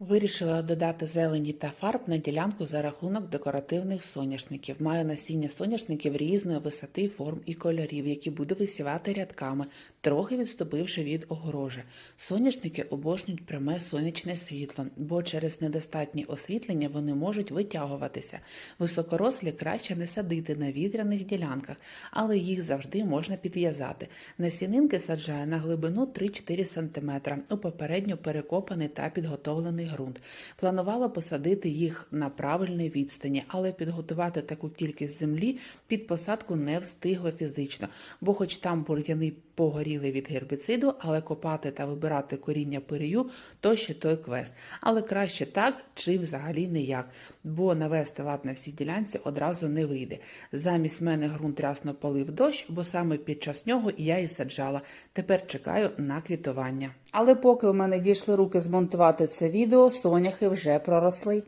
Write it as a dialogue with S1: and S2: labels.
S1: Вирішила додати зелені та фарб на ділянку за рахунок декоративних соняшників. Маю насіння соняшників різної висоти, форм і кольорів, які буду висівати рядками, трохи відступивши від огорожі. Соняшники обожнюють пряме сонячне світло, бо через недостатнє освітлення вони можуть витягуватися. Високорослі краще не садити на вітряних ділянках, але їх завжди можна підв'язати. Насінинки саджаю на глибину 3-4 см у попередньо перекопаний та підготовлений ґрунт. Планувала посадити їх на правильній відстані, але підготувати таку кількість землі під посадку не встигла фізично, бо хоч там бур'яни погоріли від гербіциду, але копати та вибирати коріння перію то ще той квест. Але краще так чи взагалі ніяк, бо навести лад на всій ділянці одразу не вийде. Замість мене ґрунт рясно полив дощ, бо саме під час нього я і саджала. Тепер чекаю на квітування. Але поки в мене дійшли руки змонтувати це відео, соняхи вже проросли.